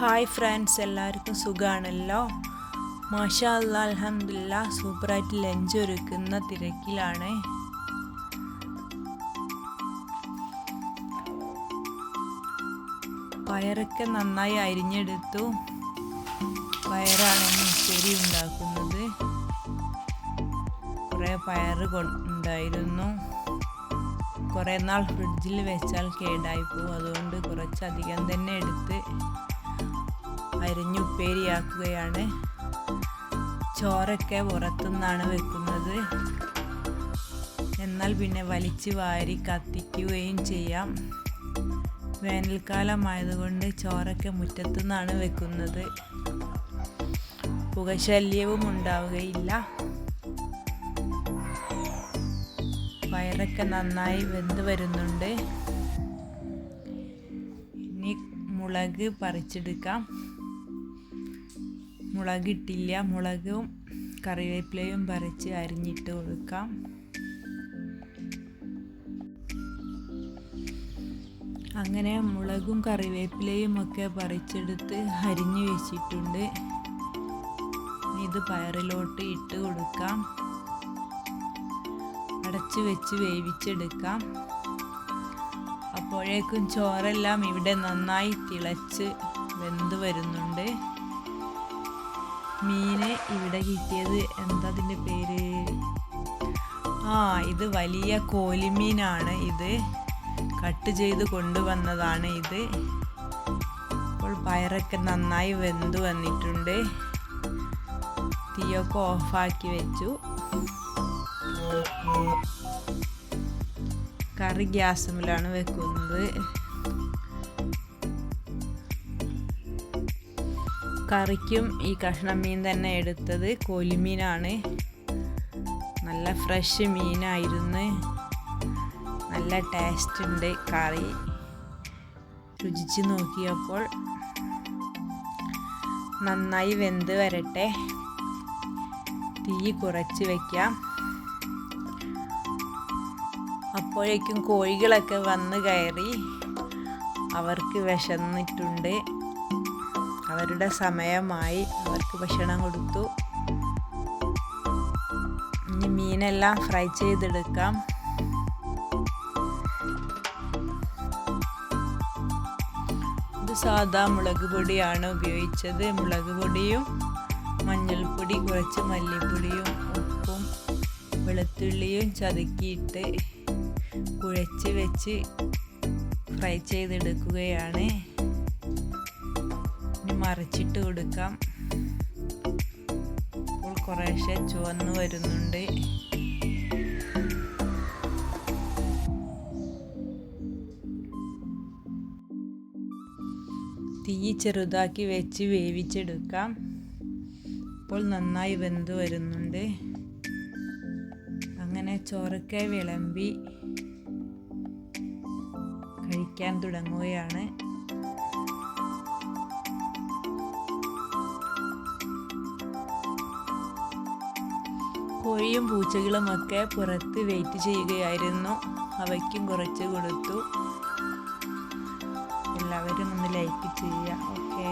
Hi friends എല്ലാവർക്കും സുഖമാണല്ലോ മാഷാ അല്ലാ അലഹമില്ല സൂപ്പറായിട്ട് ലഞ്ച് ഒരുക്കുന്ന തിരക്കിലാണ്. പയറൊക്കെ നന്നായി അരിഞ്ഞെടുത്തു. പയറാണ് ശരി ഉണ്ടാക്കുന്നത്. കുറേ പയറ് ഉണ്ടായിരുന്നു. കുറേ നാൾ ഫ്രിഡ്ജിൽ വെച്ചാൽ കേടായിപ്പോ അതുകൊണ്ട് കുറച്ചധികം തന്നെ എടുത്ത് അരിഞ്ഞുപ്പേരിയാക്കുകയാണ് ചോറൊക്കെ പുറത്തുനിന്നാണ് വെക്കുന്നത്. എന്നാൽ പിന്നെ വലിച്ചു വാരി കത്തിക്കുകയും ചെയ്യാം. വേനൽക്കാലമായതുകൊണ്ട് ചോറൊക്കെ മുറ്റത്തുനിന്നാണ് വെക്കുന്നത്. പുകശല്യവും ഉണ്ടാവുകയില്ല. വയറൊക്കെ നന്നായി വെന്ത് വരുന്നുണ്ട്. ഇനി മുളക് പറിച്ചെടുക്കാം. മുളക് ഇട്ടില്ല. മുളകും കറിവേപ്പിലയും പറിച്ച് അരിഞ്ഞിട്ട് കൊടുക്കാം അങ്ങനെ മുളകും കറിവേപ്പിലയും ഒക്കെ പറിച്ചെടുത്ത് അരിഞ്ഞു വെച്ചിട്ടുണ്ട്. ഇത് പയറിലോട്ട് ഇട്ട് കൊടുക്കാം. അടച്ച് വെച്ച് വേവിച്ചെടുക്കാം. അപ്പോഴേക്കും ചോറെല്ലാം ഇവിടെ നന്നായി തിളച്ച് വെന്ത് വരുന്നുണ്ട്. മീന് ഇവിടെ കിട്ടിയത്. എന്താ അതിന്റെ പേര്? ആ ഇത് വലിയ കോലിമീനാണ് ഇത്. കട്ട് ചെയ്ത് കൊണ്ടുവന്നതാണ് ഇത്. അപ്പോൾ പയറൊക്കെ നന്നായി വെന്ത് വന്നിട്ടുണ്ട്. തീയൊക്കെ ഓഫാക്കി വെച്ചു. കറി ഗ്യാസുമിലാണ് വെക്കുന്നത്. കറിക്കും ഈ കഷ്ണം മീൻ തന്നെ എടുത്തത്. കോലിമീനാണ്. നല്ല ഫ്രഷ് മീനായിരുന്നു. നല്ല ടേസ്റ്റ് ഉണ്ട് കറി. രുചിച്ച് നോക്കിയപ്പോൾ നന്നായി വെന്ത് വരട്ടെ. തീ കുറച്ച് വയ്ക്കാം അപ്പോഴേക്കും കോഴികളൊക്കെ വന്ന് കയറി അവർക്ക് വിശന്നിട്ടുണ്ട്. അവരുടെ സമയമായി അവർക്ക് ഭക്ഷണം കൊടുത്തു. ഇനി മീനെല്ലാം ഫ്രൈ ചെയ്തെടുക്കാം. ഇത് സാധാ മുളക് പൊടിയാണ് ഉപയോഗിച്ചത്. മുളക് പൊടിയും മഞ്ഞൾപ്പൊടി കുറച്ച് മല്ലിപ്പൊടിയും ഉപ്പും വെളുത്തുള്ളിയും ചതുക്കിയിട്ട് കുഴച്ച് വെച്ച് ഫ്രൈ ചെയ്തെടുക്കുകയാണ്. മറിച്ചിട്ട് കൊടുക്കാം. ഇപ്പോൾ കുറേശ്ശെ ചുവന്ന് വരുന്നുണ്ട്. തീ ചെറുതാക്കി വെച്ച് വേവിച്ചെടുക്കാം. ഇപ്പോൾ നന്നായി വെന്ത് വരുന്നുണ്ട്. അങ്ങനെ ചോറൊക്കെ വിളമ്പി കഴിക്കാൻ തുടങ്ങുകയാണ്. കോഴിയും പൂച്ചകളും ഒക്കെ പുറത്ത് വെയിറ്റ് ചെയ്യുകയായിരുന്നു. അവയ്ക്കും കുറച്ച് കൊടുത്തു. എല്ലാവരും ഒന്ന് ലൈക്ക് ചെയ്യുക. ഓക്കേ